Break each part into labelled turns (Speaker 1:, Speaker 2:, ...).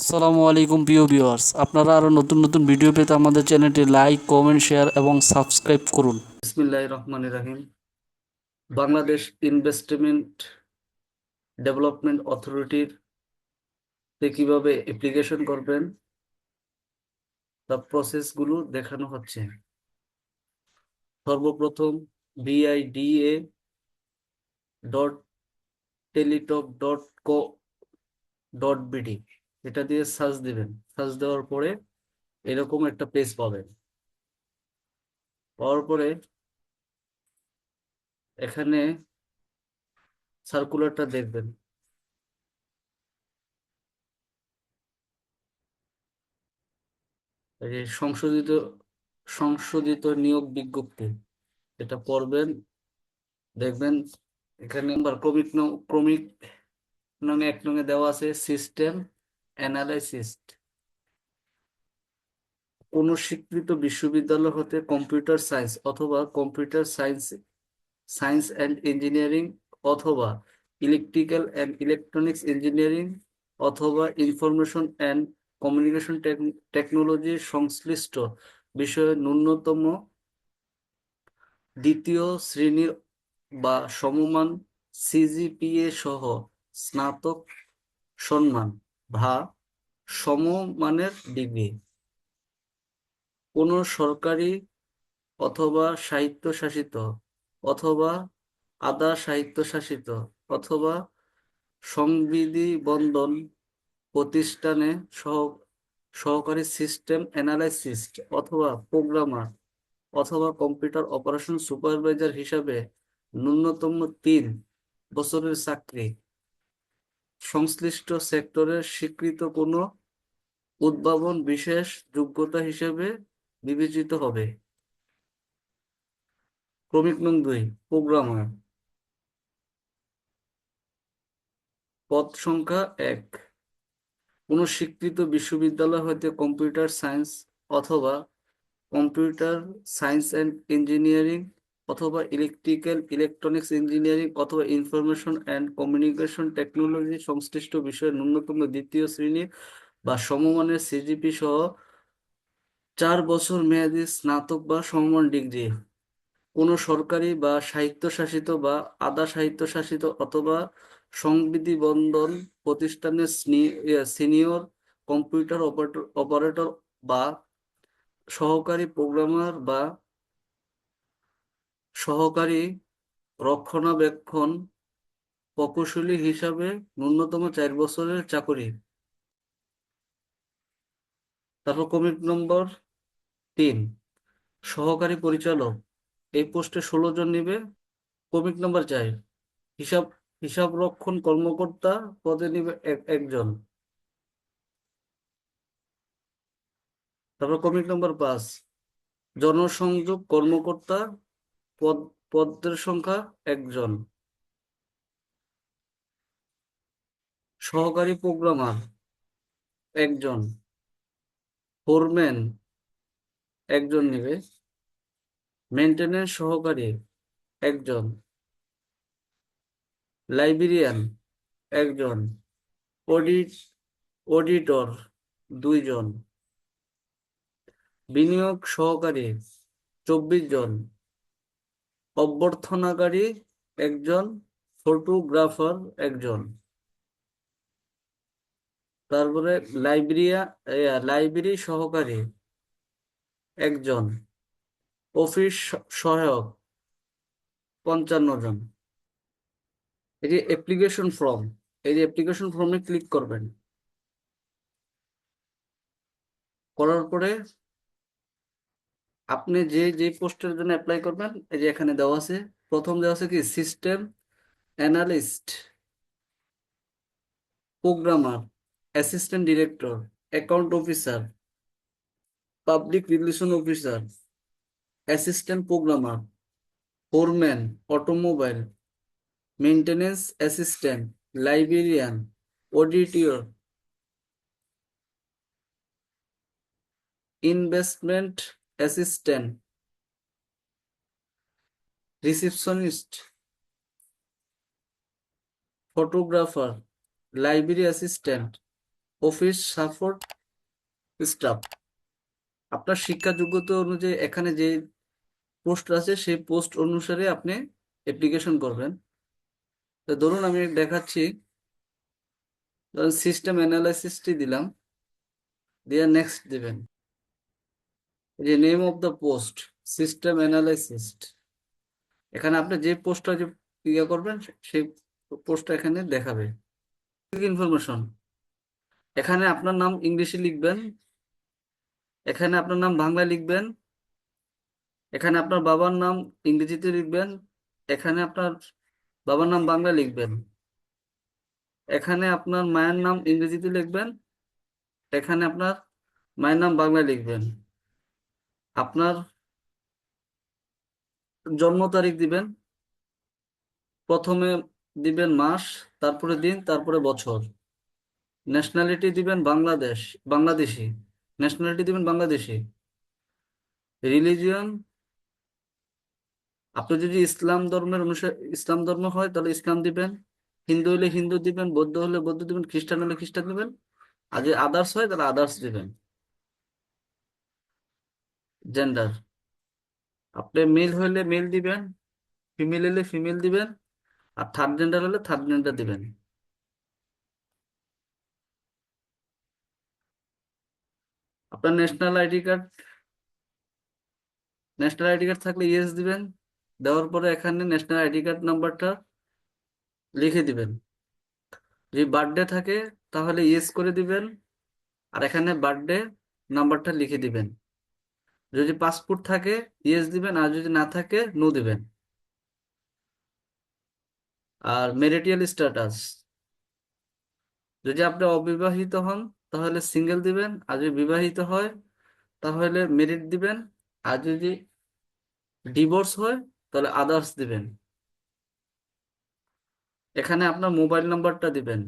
Speaker 1: আসসালামু আলাইকুম প্রিয় ভিউয়ার্স আপনারা আরও নতুন নতুন ভিডিও পেতে আমাদের চ্যানেলটি লাইক কমেন্ট শেয়ার এবং সাবস্ক্রাইব করুন
Speaker 2: বিসমিল্লাহির রহমানির রহিম বাংলাদেশ ইনভেস্টমেন্ট ডেভেলপমেন্ট অথরিটির তে কীভাবে অ্যাপ্লিকেশন করবেন তার প্রসেসগুলো দেখানো হচ্ছে সর্বপ্রথম BIDA dot Teletalk dot co dot BD এটা দিয়ে সার্চ দিবেন সার্চ দেওয়ার পরে এরকম একটা পেজ পাবেন পাওয়ার পরে এখানে সার্কুলারটা দেখবেন সংশোধিত সংশোধিত নিয়োগ বিজ্ঞপ্তি এটা পড়বেন দেখবেন এখানে ক্রমিক ক্রমিক নামে এক নং দেওয়া আছে সিস্টেম অ্যানালাইসিস্ট কোন স্বীকৃত বিশ্ববিদ্যালয় হতে কম্পিউটার সায়েন্স অথবা computer science science and engineering অথবা ইলেকট্রিক্যাল অ্যান্ড ইলেকট্রনিক্স ইঞ্জিনিয়ারিং অথবা ইনফরমেশন অ্যান্ড কমিউনিকেশন টেকনোলজি সংশ্লিষ্ট বিষয়ে ন্যূনতম দ্বিতীয় শ্রেণীর বা সমমান সিজিপিএ সহ স্নাতক সম্মান ভা সমমানের ডিগ্রি কোনো সরকারি অথবা সাহিত্যশাসিত অথবা আধা সাহিত্যশাসিত অথবা বন্ধন প্রতিষ্ঠানে সহ সহকারী সিস্টেম অ্যানালাইসিস অথবা প্রোগ্রামার অথবা কম্পিউটার অপারেশন সুপারভাইজার হিসাবে ন্যূনতম তিন বছরের চাকরি সংশ্লিষ্ট সেক্টরের স্বীকৃত কোনো উদ্ভাবন বিশেষ যোগ্যতা হিসেবে বিবেচিত হবে ক্রমিক নং দুই প্রোগ্রামার পদ সংখ্যা এক কোনো স্বীকৃত বিশ্ববিদ্যালয় হতে কম্পিউটার সায়েন্স অথবা কম্পিউটার সায়েন্স অ্যান্ড ইঞ্জিনিয়ারিং অথবা ইলেকট্রিক্যাল ইলেকট্রনিক্স ইঞ্জিনিয়ারিং অথবা ইনফরমেশন অ্যান্ড কমিউনিকেশন টেকনোলজি সংশ্লিষ্ট বিষয়ে ন্যূনতম দ্বিতীয় শ্রেণীর বা সমমানের সিজিপি সহ চার বছর মেয়াদী স্নাতক বা সমমান ডিগ্রি কোনো সরকারি বা সাহিত্যশাসিত বা আধা সাহিত্যশাসিত অথবা সংবিধিবন্ধন প্রতিষ্ঠানের সিনিয়র কম্পিউটার অপারেটর বা সহকারী প্রোগ্রামার বা সহকারী রক্ষণাবেক্ষণ প্রকৌশলী হিসাবে ন্যূনতম চার বছরের চাকরি তারপর কমিট নম্বর তিন সহকারী পরিচালক এই পোস্টে ষোলো জন নিবে কমিট নম্বর চার হিসাব হিসাব রক্ষণ কর্মকর্তা পদে নিবে একজন তারপর কমিট নম্বর পাঁচ জনসংযোগ কর্মকর্তা পদ পদের সংখ্যা একজন সহকারী প্রোগ্রামার একজন ফোরম্যান একজন নেবে মেনটেন্যান্স সহকারী একজন লাইব্রেরিয়ান একজন অডিট অডিটর দুইজন বিনিয়োগ সহকারী চব্বিশ জন অভ্যর্থনাকারী একজন ফটোগ্রাফার একজন তারপরে লাইব্রেরিয়া লাইব্রেরি সহকারী একজন অফিস সহায়ক পঞ্চান্ন জন এই যে অ্যাপ্লিকেশন ফর্ম এই যে অ্যাপ্লিকেশন ফর্মে ক্লিক করবেন করার পরে আপনি যে যে পোস্টের জন্য অ্যাপ্লাই করবেন এই যে এখানে দেওয়া আছে প্রথম দেওয়া আছে কি system analyst programmer assistant director account officer public relation officer assistant programmer foreman automobile maintenance assistant librarian auditor investment assistant receptionist photographer library assistant office support staff আপনার শিক্ষা যোগ্যতা অনুযায়ী এখানে যে পোস্ট আছে সেই পোস্ট অনুসারে আপনি অ্যাপ্লিকেশন করবেন তো ধরুন আমি দেখাচ্ছি সিস্টেম অ্যানালাইসিসটি দিলাম দিয়ে নেক্সট দিবেন যে name of the post system analyst এখানে আপনি যে পোস্টটা যে ইয়ে করবেন সেই পোস্টটা এখানে দেখাবে ইনফরমেশন এখানে আপনার নাম ইংলিশে লিখবেন এখানে আপনার নাম বাংলায় লিখবেন এখানে আপনার বাবার নাম ইংরেজিতে লিখবেন এখানে আপনার বাবার নাম বাংলায় লিখবেন এখানে আপনার মায়ের নাম ইংরেজিতে লিখবেন এখানে আপনার মায়ের নাম বাংলায় লিখবেন আপনার জন্ম তারিখ দিবেন প্রথমে দিবেন মাস তারপরে দিন তারপরে বছর ন্যাশনালিটি দিবেন বাংলাদেশ বাংলাদেশি ন্যাশনালিটি দিবেন বাংলাদেশি রিলিজিয়ন আপনি যদি ইসলাম ধর্মের অনুসারে ইসলাম ধর্ম হয় তাহলে ইসলাম দিবেন হিন্দু হলে হিন্দু দিবেন বৌদ্ধ হলে বৌদ্ধ দিবেন খ্রিস্টান হলে খ্রিস্টান দিবেন আর যে আদার্স হয় তাহলে আদার্স দিবেন জেন্ডার আপনি মেল হইলে মেল দিবেন ফিমেল হইলে ফিমেল দিবেন আর থার্ড জেন্ডার হলে থার্ড জেন্ডার দিবেন আপনার national ID card national ID card থাকলে ইয়েস দিবেন দেওয়ার পরে এখানে ন্যাশনাল আইডি কার্ড নাম্বারটা লিখে দিবেন যদি বার্থডে থাকে তাহলে ইয়েস করে দিবেন আর এখানে বার্থডে নাম্বারটা লিখে দিবেন যদি পাসপোর্ট থাকে ইয়েস দিবেন আর যদি না থাকে নো দিবেন আর মেরিটিয়াল স্ট্যাটাস যদি আপনি অবিবাহিত হন তাহলে সিঙ্গেল দিবেন আর যদি বিবাহিত হয় তাহলে মেরিট দিবেন আর যদি ডিভোর্স হয় তাহলে আদার্স দিবেন এখানে আপনার মোবাইল নাম্বারটা দিবেন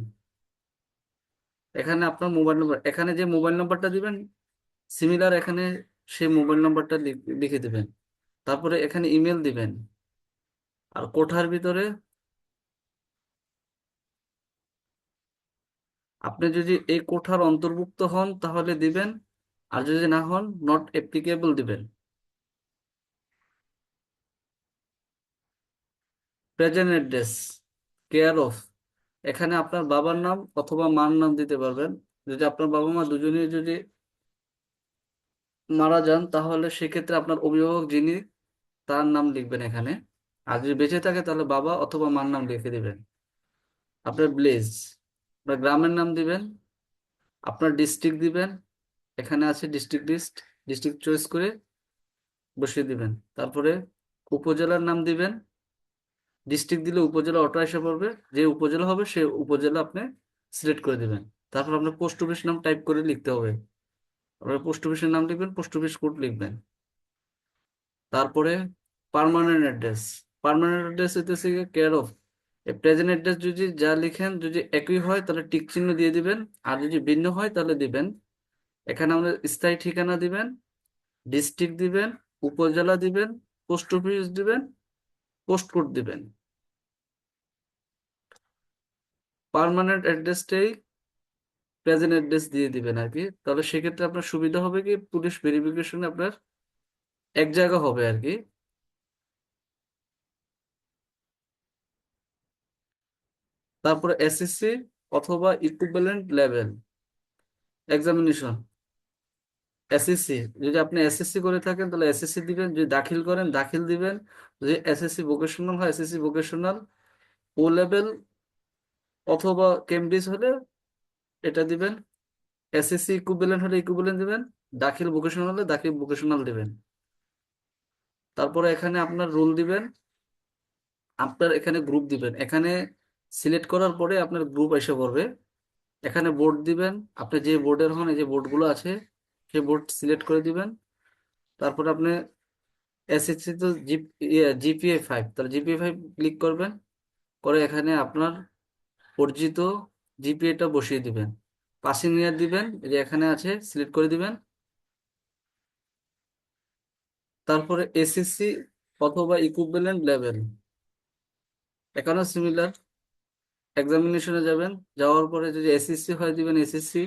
Speaker 2: এখানে আপনার মোবাইল নাম্বার এখানে যে মোবাইল নাম্বারটা দিবেন সিমিলার এখানে সেই মোবাইল নম্বরটা লিখে দিবেন তারপরে এখানে ইমেল দিবেন আর কোঠার ভিতরে আপনি যদি এই কোঠার অন্তর্ভুক্ত হন তাহলে দিবেন আর যদি না হন নট অ্যাপ্লিকেবল দিবেন প্রেজেন্ট অ্যাড্রেস কেয়ার অফ এখানে আপনার বাবার নাম অথবা মার নাম দিতে পারবেন যদি আপনার বাবা মা দুজনেই যদি মারা যান তাহলে সেক্ষেত্রে আপনার অভিভাবক যিনি তার নাম লিখবেন এখানে আর যদি বেঁচে থাকে তাহলে বাবা অথবা মার নাম লিখে দিবেন আপনার ভিলেজ আপনার গ্রামের নাম দিবেন আপনার ডিস্ট্রিক্ট দিবেন এখানে আছে ডিস্ট্রিক্ট লিস্ট ডিস্ট্রিক্ট চয়েস করে বসিয়ে দিবেন তারপরে উপজেলার নাম দিবেন ডিস্ট্রিক্ট দিলে উপজেলা অটো এসে পড়বে যে উপজেলা হবে সে উপজেলা আপনি সিলেক্ট করে দিবেন তারপর আপনার পোস্ট অফিস নাম টাইপ করে লিখতে হবে আপনার পোস্ট অফিসের নাম লিখবেন পোস্ট অফিস কোড লিখবেন তারপরে পারমানেন্ট অ্যাড্রেস পারমানেন্ট অ্যাড্রেস হইতেছে কেয়ার অফ প্রেজেন্ট অ্যাড্রেস যদি যা লিখেন যদি একই হয় তাহলে টিক চিহ্ন দিয়ে দিবেন আর যদি ভিন্ন হয় তাহলে দিবেন এখানে আমাদের স্থায়ী ঠিকানা দিবেন ডিস্ট্রিক্ট দিবেন উপজেলা দিবেন পোস্ট অফিস দিবেন পোস্ট কোড দিবেন পারমানেন্ট অ্যাড্রেসটাই প্রেজেন্ট অ্যাড্রেস দিয়ে দিবেন আর কি তাহলে সেক্ষেত্রে আপনার সুবিধা হবে কি পুলিশ ভেরিফিকেশন আপনার এক জায়গা হবে আর কি তারপরে এসএসসি অথবা ইকুইভ্যালেন্ট লেভেল এক্সামিনেশন এসএসসি যদি আপনি এসএসসি করে থাকেন তাহলে এসএসসি দিবেন যদি দাখিল করেন দাখিল দিবেন যদি এসএসসি ভোকেশনাল হয় এসএসসি ভোকেশনাল ও লেভেল অথবা কেমব্রিজ হলে এটা দিবেন এসএসসি ইকুইভ্যালেন্ট হলে ইকুইভ্যালেন্ট দিবেন দাখিল ভোকেশনাল হলে দাখিল ভোকেশনাল দিবেন তারপরে এখানে আপনার রোল দিবেন আপনার এখানে গ্রুপ দিবেন এখানে সিলেক্ট করার পরে আপনার গ্রুপ এসে পড়বে এখানে বোর্ড দিবেন আপনি যে বোর্ডের হন এই যে বোর্ডগুলো আছে সেই বোর্ড সিলেক্ট করে দিবেন তারপরে আপনি এসএসসি তো জিপিএ ফাইভ ইয়ে, তাহলে জিপিএ ফাইভ ক্লিক করবেন করে এখানে আপনার পরিচিত জিপিএটা বসিয়ে দিবেন পাসিং ইয়ার দিবেন এই যে এখানে আছে সিলেক্ট করে দিবেন তারপরে এসএসসি অথবা ইকুইভ্যালেন্ট লেভেল এখানে সিমিলার এক্সামিনেশনে যাবেন যাওয়ার পরে যদি এসএসসি হয় দিবেন এসএসসি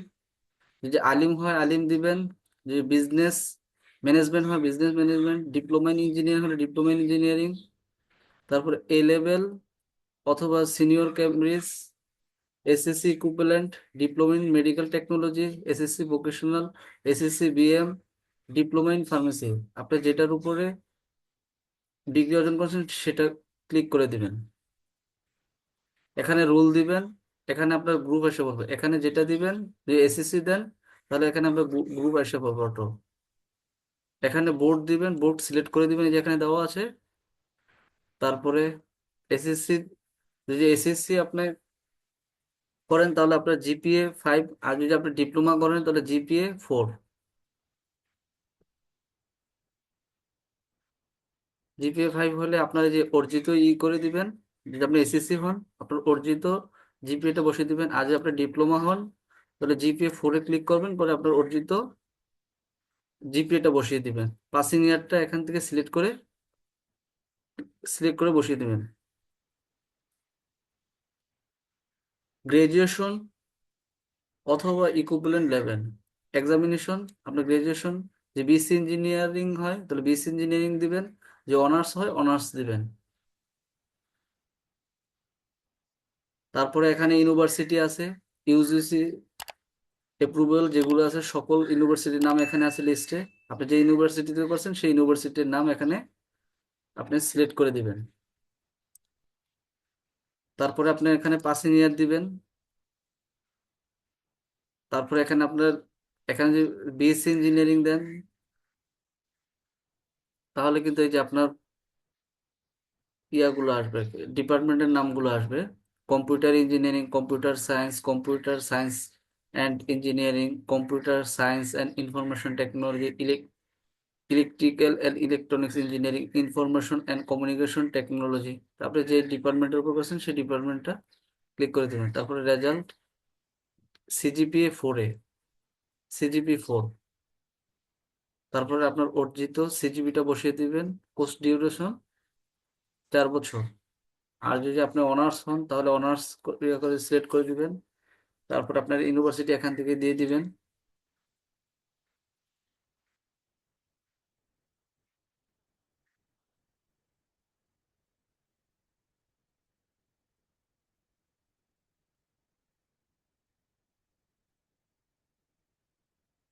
Speaker 2: যদি আলিম হয় আলিম দিবেন যদি বিজনেস ম্যানেজমেন্ট হয় business management diploma in engineer হলে ডিপ্লোমা ইন ইঞ্জিনিয়ারিং তারপরে এ লেভেল অথবা senior Cambridge SSC equivalent diploma in medical technology SSC vocational SSC BM diploma in pharmacy আপনি যেটার উপরে ডিগ্রি অর্জন করছেন সেটা ক্লিক করে দিবেন এখানে রোল দিবেন এখানে আপনার গ্রুপ এসে পড়বে এখানে যেটা দিবেন যে এসএসসি দেন তাহলে এখানে আপনার গ্রুপ এসে পড়বে অটো এখানে বোর্ড দিবেন বোর্ড সিলেক্ট করে দিবেন এই যে এখানে দেওয়া আছে তারপরে এসএসসি যে এসএসসি আপনার করেন তাহলে আপনার জিপিএ ফাইভ আর যদি আপনি ডিপ্লোমা করেন তাহলে জিপিএ ফোর জিপিএ ফাইভ হলে আপনার যে অর্জিত ই করে দিবেন যদি আপনি এসএসসি হন আপনার অর্জিত জিপিএটা বসিয়ে দিবেন আর যদি আপনি ডিপ্লোমা হন তাহলে জিপিএ ফোরে ক্লিক করবেন পরে আপনার অর্জিত জিপিএটা বসিয়ে দিবেন পাসিং ইয়ারটা এখান থেকে সিলেক্ট করে সিলেক্ট করে বসিয়ে দিবেন গ্রাজুয়েশন অথবা ইকুইভ্যালেন্ট লেভেল এক্সামিনেশন আপনার গ্রাজুয়েশন যে বিসি ইঞ্জিনিয়ারিং হয় তাহলে বিসি ইঞ্জিনিয়ারিং দিবেন যে অনার্স হয় অনার্স দিবেন তারপরে এখানে ইউনিভার্সিটি আছে ইউজিসি অ্যাপ্রুভাল যেগুলো আছে সকল ইউনিভার্সিটির নাম এখানে আছে লিস্টে আপনি যে ইউনিভার্সিটিতে করছেন সেই ইউনিভার্সিটির নাম এখানে আপনি সিলেক্ট করে দিবেন তারপরে আপনি এখানে পাসিং ইয়ার দিবেন তারপরে এখানে আপনার এখানে যে বিএসসি ইঞ্জিনিয়ারিং দেন তাহলে কিন্তু এই যে আপনার ইয়াগুলো আসবে ডিপার্টমেন্টের নামগুলো আসবে computer engineering computer science computer science and engineering computer science and information technology electrical and electronics engineering information and communication technology তারপরে যে ডিপার্টমেন্টের উপর করছেন সেই ডিপার্টমেন্টটা ক্লিক করে দেবেন তারপরে রেজাল্ট সিজিপিএ ফোরে সিজিপি ফোর তারপরে আপনার অর্জিত সিজিপিটা বসিয়ে দিবেন কোর্স ডিউরেশন চার বছর আর যদি আপনি অনার্স হন তাহলে অনার্স ইয়ে করে সিলেক্ট করে দিবেন তারপর আপনার ইউনিভার্সিটি এখান থেকে দিয়ে দিবেন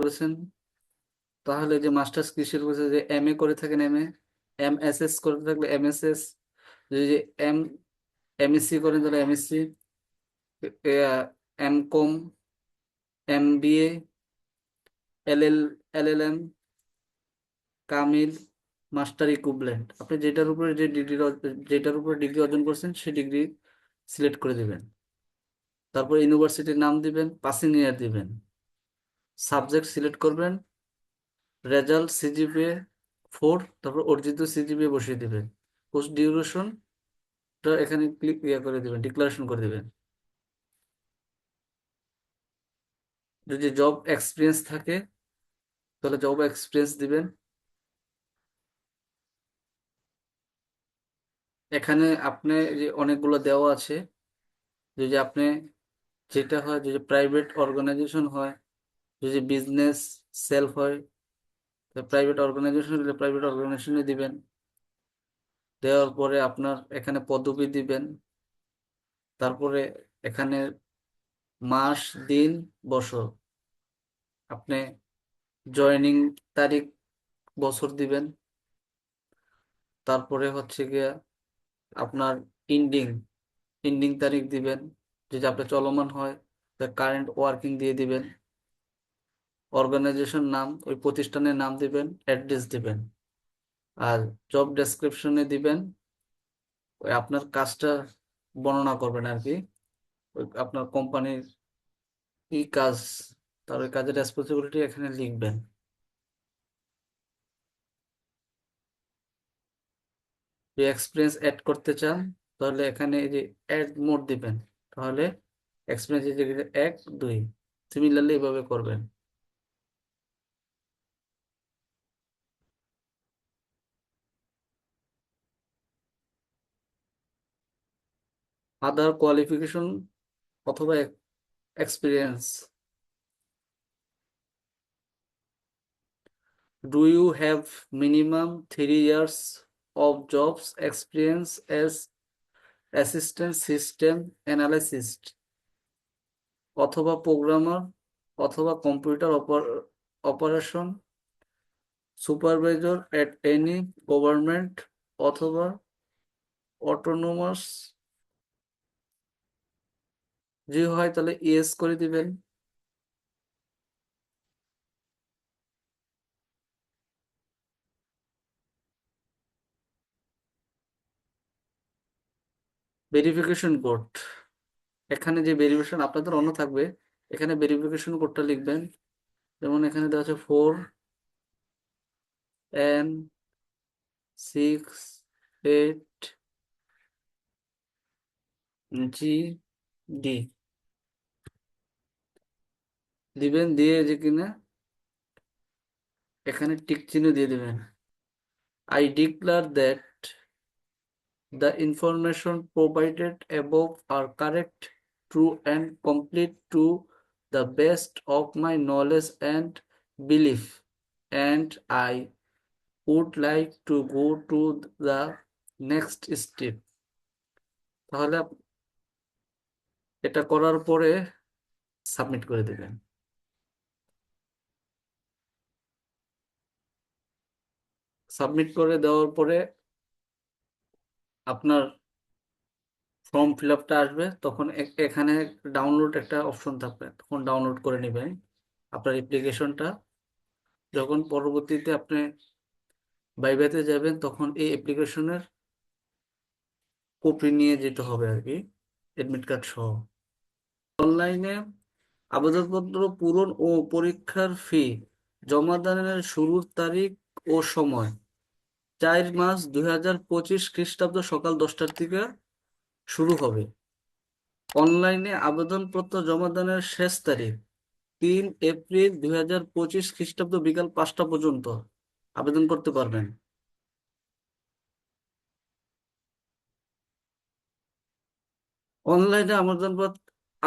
Speaker 2: করেছেন তাহলে যে মাস্টার্স কিসের করেছে যে এম এ করে থাকেন M A M S S করে থাকলে এম এস এস যদি এম এম এস সি করেন তাহলে M S C M com M B A L L L L M কামিল মাস্টার ইকুইপমেন্ট আপনি যেটার উপরে যে ডিগ্রি যেটার উপরে ডিগ্রি অর্জন করছেন সেই ডিগ্রি সিলেক্ট করে দেবেন তারপর ইউনিভার্সিটির নাম দিবেন পাসিং ইয়ার দিবেন সাবজেক্ট সিলেক্ট করবেন রেজাল্ট সিজিপিএ ফোর তারপর অর্জিত সিজিপিএ বসিয়ে দেবেন কোর্স ডিউরেশনটা এখানে ক্লিক ইয়ে করে দিবেন ডিক্লারেশন করে দেবেন যদি জব এক্সপিরিয়েন্স থাকে তাহলে জব এক্সপিরিয়েন্স দিবেন এখানে আপনি যে অনেকগুলো দেওয়া আছে যদি আপনি যেটা হয় যদি প্রাইভেট অর্গানাইজেশন হয় যদি বিজনেস সেলফ হয় প্রাইভেট অর্গানাইজেশন হলে প্রাইভেট অর্গানাইজেশনে দিবেন দেওয়ার পরে আপনার এখানে পদবি দিবেন তারপরে এখানে মাস দিন বছর আপনি জয়নিং তারিখ বছর দিবেন তারপরে হচ্ছে গিয়া আপনার ইন্ডিং ইন্ডিং তারিখ দিবেন যদি আপনার চলমান হয় কারেন্ট ওয়ার্কিং দিয়ে দিবেন অর্গানাইজেশন নাম ওই প্রতিষ্ঠানের নাম দিবেন অ্যাড্রেস দিবেন আর জব ডেসক্রিপশনে দিবেন ওই আপনার কাজটা বর্ণনা করবেন আর কি ওই আপনার কোম্পানির কি কাজ তার ওই কাজের রেসপন্সিবিলিটি এখানে লিখবেন এক্সপিরিয়েন্স অ্যাড করতে চান তাহলে এখানে এই যে অ্যাড মোড দিবেন তাহলে এক্সপিরিয়েন্স এক দুই সিমিলারলি এভাবে করবেন আদার কোয়ালিফিকেশন অথবা experience do you have minimum three years of jobs experience as assistant system analyst অথবা প্রোগ্রামার অথবা computer operation supervisor at any government অথবা অটোনোমাস যদি হয় তাহলে ইয়েস করে দিবেন ভেরিফিকেশন কোড এখানে যে ভেরিফিকেশন আপনাদের অন্য থাকবে এখানে ভেরিফিকেশন কোডটা লিখবেন যেমন এখানে দেওয়া আছে four N six eight G D দিবেন দিয়ে যে কিনা এখানে টিক চিহ্ন দিয়ে দিবেন I declare that the information provided above are correct true and complete to the best of my knowledge and belief and I would like to go to the next step তাহলে এটা করার পরে submit করে দেবেন submit করে দেওয়ার পরে আপনার ফর্ম ফিল আপটা আসবে তখন এখানে ডাউনলোড একটা অপশন থাকবে তখন ডাউনলোড করে নেবেন আপনার অ্যাপ্লিকেশনটা যখন পরবর্তীতে আপনি বাইবেতে যাবেন তখন এই অ্যাপ্লিকেশনের কপি নিয়ে যেতে হবে আর কি অ্যাডমিট কার্ড সহ অনলাইনে আবেদনপত্র পূরণ ও পরীক্ষার ফি জমাদানের শুরুর তারিখ ও সময় চার মাস দুই হাজার পঁচিশ খ্রিস্টাব্দ সকাল দশটার দিকে শুরু হবে অনলাইনে আবেদনপত্র জমা দানের শেষ তারিখ তিন এপ্রিল দুই হাজার পঁচিশ খ্রিস্টাব্দ বিকাল পাঁচটা পর্যন্ত আবেদন করতে পারবেন অনলাইনে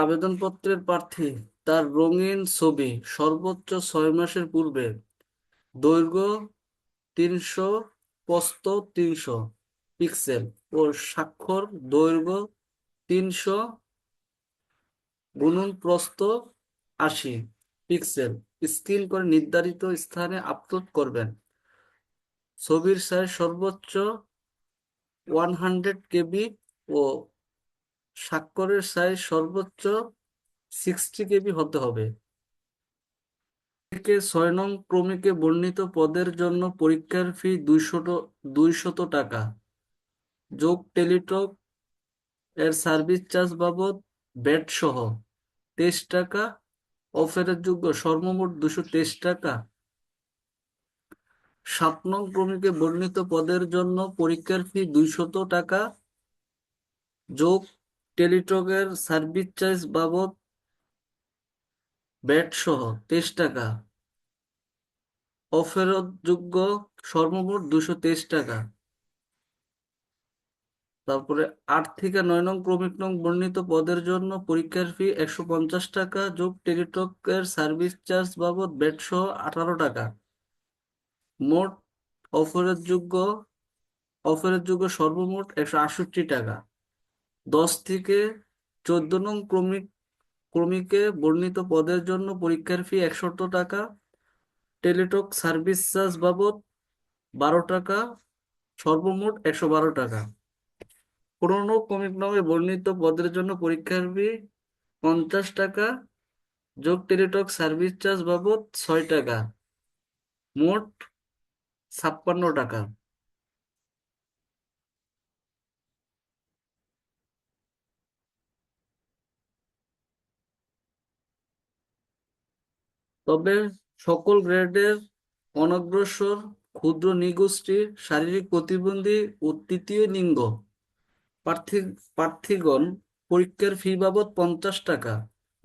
Speaker 2: আবেদনপত্রের প্রার্থী তার রঙিন ছবি সর্বোচ্চ ছয় মাসের পূর্বে দৈর্ঘ্য তিনশো প্রস্থ তিনশো পিক্সেল ও স্বাক্ষর দৈর্ঘ্য তিনশো গুণন প্রস্থ আশি পিক্সেল স্ক্রিন করে নির্ধারিত স্থানে আপলোড করবেন ছবির সাইজ সর্বোচ্চ ওয়ান হান্ড্রেড কেবি ও স্বাক্ষরের সাইজ সর্বোচ্চ সিক্সটি কেবি হতে হবে থেকে ছয় নং ক্রমিকে বর্ণিত পদের জন্য পরীক্ষার ফি দুইশত দুইশত টাকা যোগ টেলিটক এর সার্ভিস চার্জ বাবদ ব্যাট সহ তেইশ টাকা অফেরের যোগ্য সর্বমোট দুশো তেইশ টাকা সাত নং ক্রমিকে বর্ণিত পদের জন্য পরীক্ষার ফি দুইশত টাকা যোগ টেলিটকের সার্ভিস চার্জ বাবদ ব্যাট সহ তেইশ টাকা যোগ্য সর্বমোট দুশো তেইশ টাকা তারপরে আট থেকে নয় নং ক্রমিক নং বর্ণিত পদের জন্য পরীক্ষার ফি একশো পঞ্চাশ টাকা যোগ টেলিটকের সার্ভিস চার্জ বাবদ ব্যাট সহ আঠারো টাকা মোট যোগ্য অফেরত যোগ্য সর্বমোট একশো আটষট্টি টাকা দশ থেকে চোদ্দ নং ক্রমিক কর্মীকে বর্ণিত পদের জন্য পরীক্ষার ফি একশত টাকা টেলিটক সার্ভিস চার্জ বাবদ বারো টাকা সর্বমোট একশো বারো টাকা পুরনো কমিক নামে বর্ণিত পদের জন্য পরীক্ষার ফি পঞ্চাশ টাকা যোগ টেলিটক সার্ভিস চার্জ বাবদ ছয় টাকা মোট ছাপ্পান্ন টাকা তবে সকল গ্রেডের অনগ্রসর ক্ষুদ্র নিগোষ্ঠীর শারীরিক প্রতিবন্ধী ও তৃতীয় লিঙ্গ প্রার্থী প্রার্থীগণ পরীক্ষার ফি বাবদ পঞ্চাশ টাকা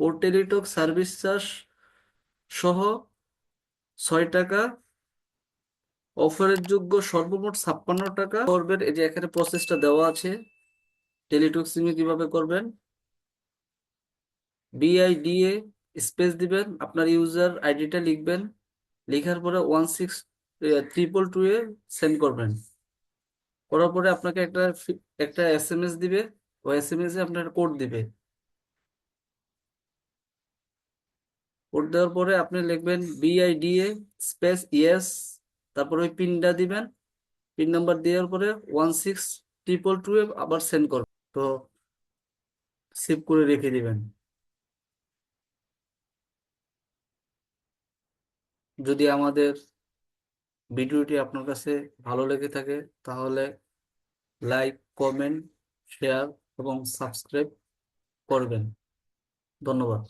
Speaker 2: ও টেলিটক সার্ভিস চার্জ সহ ছয় টাকা অফারের যোগ্য সর্বমোট ছাপ্পান্ন টাকা করবেন এই যে এখানে প্রসেসটা দেওয়া আছে টেলিটক সিমে কিভাবে করবেন বিআইডিএ স্পেস দিবেন আপনার ইউজার আইডিটা লিখবেন লেখার পরে ওয়ান সিক্স ট্রিপল টু এ সেন্ড করবেন করার পরে আপনাকে একটা একটা এস এম এস দিবে ও এস এম এস এ আপনার কোড দিবে কোড দেওয়ার পরে আপনি লিখবেন এ স্পেস ইয়েস তারপরে ওই পিনটা দিবেন পিন নাম্বার দেওয়ার পরে ওয়ান সিক্স ট্রিপল টু আবার সেন্ড করবেন তো সেভ করে রেখে দিবেন যদি আমাদের ভিডিওটি আপনার কাছে ভালো লেগে থাকে তাহলে লাইক কমেন্ট শেয়ার এবং সাবস্ক্রাইব করবেন ধন্যবাদ